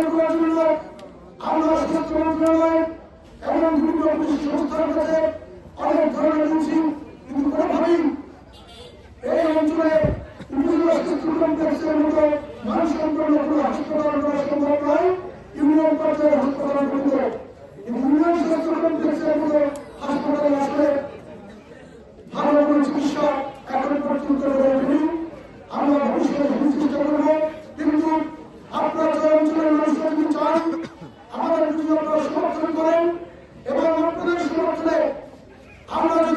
প্রণয়ন করার জন্য আমরা সচেতন প্রণয়ন এমন বিভিন্ন অফিস সংস্থার কাছে অনেক ধরনের রুচি কিন্তু কোনোভাবেই এই অঞ্চলে বিভিন্ন কমপ্লেক্সের মতো মানুষ সম্পন্ন কোনো হাসপাতাল করা হাসপাতাল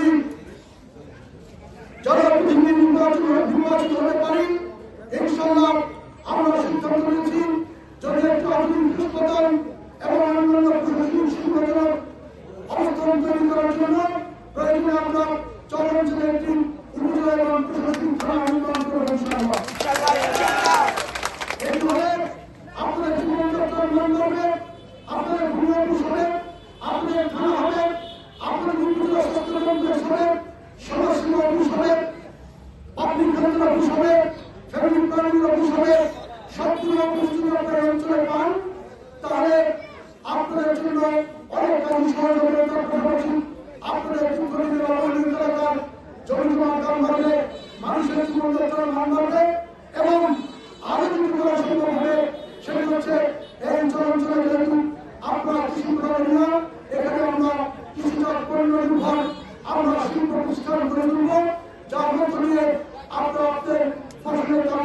পারি জনপ্রতিনিধি নির্বাচিত নির্বাচিত হতে পারি ইনশাল্লাহ আমরা সিদ্ধান্ত নিয়েছি যদি একটি আধুনিক হাসপাতাল এবং অন্যান্য প্রশাসনিক সংগঠনের অবস্থান তৈরি করার জন্য প্রয়োজনে আমরা চরম জেলার একটি উপজেলা এবং প্রশাসনিক থানা নির্মাণ করব ইনশাল্লাহ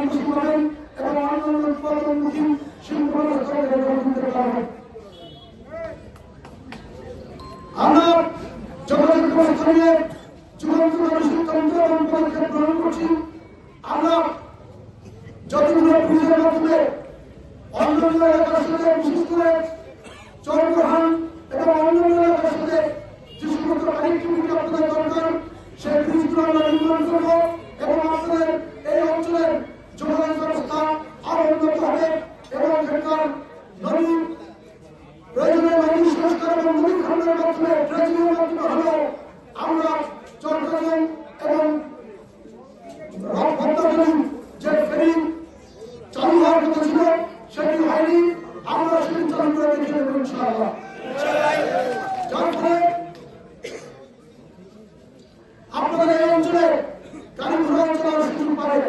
বেশি পাবেন এবং আমরা যোগাযোগ নিয়ে চূড়ান্তভাবে সিদ্ধান্ত এবং পদক্ষেপ গ্রহণ এবং অন্যান্য এলাকার সাথে যে সমস্ত সেই ব্রিজগুলো আমরা করব এবং আপনাদের এই অঞ্চলের যোগাযোগ ব্যবস্থা আরও উন্নত হবে এবং এখানকার নদী প্রয়োজনে নদী হলেও আমরা চট্টগ্রাম এবং ভদ্রগ্রাম যে ফেরি চালু হওয়ার আমরা সেটি চালু করে দেখে ইনশাআল্লাহ যার অঞ্চলে গাড়ি ঘোড়া চলার সুযোগ পাবে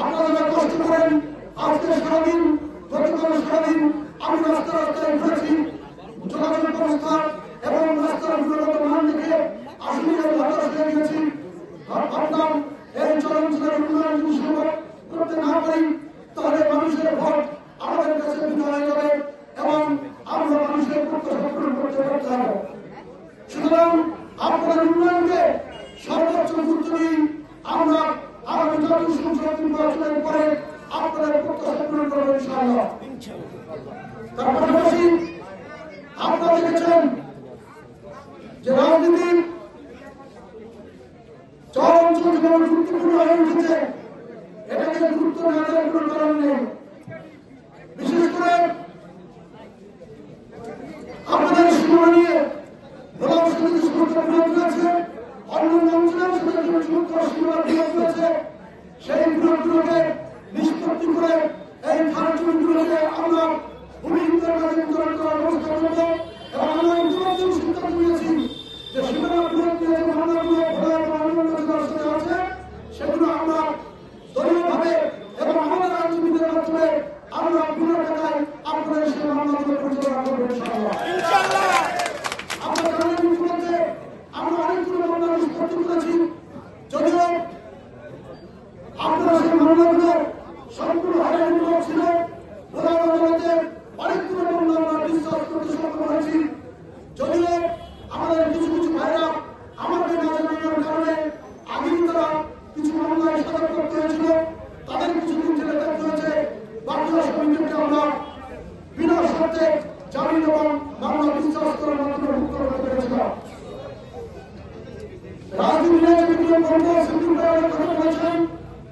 আপনারা কষ্ট করেন, আজকে সারাদিন, গতকাল সারাদিন আমি রাস্তা রাস্তায় ঘুরেছি। যোগাযোগ ব্যবস্থা এবং রাস্তার গুণগত মান দেখে আসলে আমি হতাশ গেছি আর ভাবলাম এই চলাচলের উন্নয়ন যদি সম্ভব করতে না পারি, তাহলে মানুষের ভোট আমাদের কাছে বিনা যাবে এবং আমরা মানুষের প্রত্যাশা পূরণ করতে পারতে সুতরাং আপনাদের উন্নয়নকে সর্বোচ্চ গুরুত্ব দিই আমরা আগামী জাতীয় সংসদ নির্বাচনের পরে আপনাদের প্রত্যাশা পূরণ করব ইনশাআল্লাহ। তার পাশাপাশি আপনারা দেখেছেন যে রাজনীতি চর অঞ্চল যেমন গুরুত্বপূর্ণ হয়ে উঠেছে। এটাকে কারণ নেই। বিশেষ করে আপনাদের সীমা নিয়ে ভোলার সাথে সমস্ত বিরোধ রয়েছে, অন্যান্য অঞ্চলের সাথে যে সমস্ত সীমার সেই বিরোধগুলোকে নিষ্পত্তি করে এই খারাপগুলোকে আমরা ভূমিহীনদের উত্তরণ করার ব্যবস্থা করব এবং আমরা ইতিমধ্যে সিদ্ধান্ত নিয়েছি যে সীমানা বিরোধ নিয়ে যে মামলাগুলো ভোলা এবং অন্যান্য জেলার সাথে আছে সেগুলো আমরা দলীয়ভাবে এবং আমাদের আইনজীবীদের মাধ্যমে আমরা বিনা টাকায় আপনাদের সেই মামলাগুলো পরিচালনা করব ইনশাআল্লাহ আমরা জানেন ইতিমধ্যে আমরা অনেকগুলো মামলা নিষ্পত্তি করেছি যদিও আপনারা সেই মামলাগুলো সম্পূর্ণ হারানো ছিল ভোলা আদালতে অনেকগুলো মামলা আমরা বিশ্বাস করতে সক্ষম হয়েছি যদিও আমাদের কিছু কিছু ভাইরা আমাদের না জানানোর কারণে আগেই তারা কিছু মামলায় সাদা করতে হয়েছিল তাদের কিছুদিন জেলে থাকতে হয়েছে বাকিরা সবাইকে আমরা বিনা শর্তে জামিন এবং মামলা বিশ্বাস করার মাধ্যমে মুক্ত করতে পেরেছিলাম রাজনীতি বলেছেন